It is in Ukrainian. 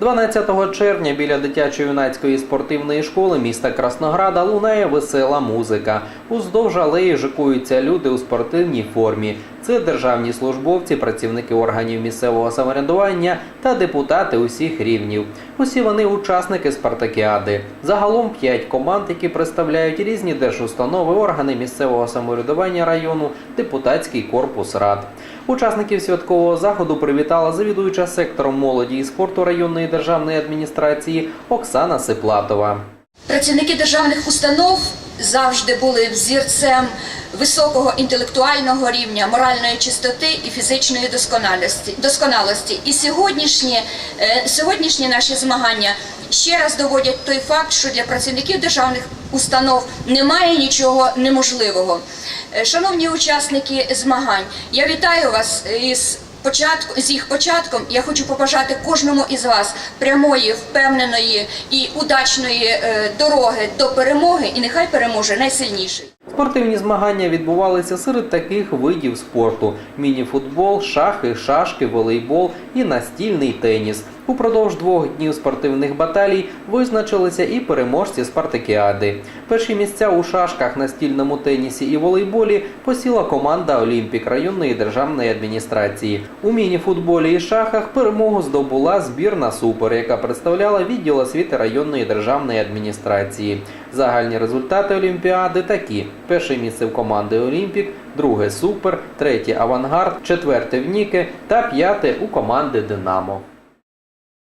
12 червня біля дитячо-юнацької спортивної школи міста Краснограда лунає весела музика. Уздовж алеї жикуються люди у спортивній формі. Це державні службовці, працівники органів місцевого самоврядування та депутати усіх рівнів. Усі вони учасники спартакіади. Загалом п'ять команд, які представляють різні держустанови, органи місцевого самоврядування району, депутатський корпус рад. Учасників святкового заходу привітала завідуюча сектором молоді і спорту районної державної адміністрації Оксана Сиплатова. Працівники державних установ завжди були взірцем високого інтелектуального рівня, моральної чистоти і фізичної досконалості. досконалості. І сьогоднішні, е, сьогоднішні наші змагання ще раз доводять той факт, що для працівників державних установ немає нічого неможливого. Е, Шановні учасники змагань, я вітаю вас із початку з їх початком я хочу побажати кожному із вас прямої, впевненої і удачної е, дороги до перемоги, і нехай переможе найсильніший. Спортивні змагання відбувалися серед таких видів спорту: міні-футбол, шахи, шашки, волейбол і настільний теніс. Упродовж двох днів спортивних баталій визначилися і переможці спартакіади. Перші місця у шашках, настільному тенісі і волейболі посіла команда Олімпік районної державної адміністрації. У міні-футболі і шахах перемогу здобула збірна Супер, яка представляла відділ освіти районної державної адміністрації. Загальні результати Олімпіади такі: перше місце в команди Олімпік, друге Супер, третє Авангард, четверте в Ніки та п'яте у команди Динамо.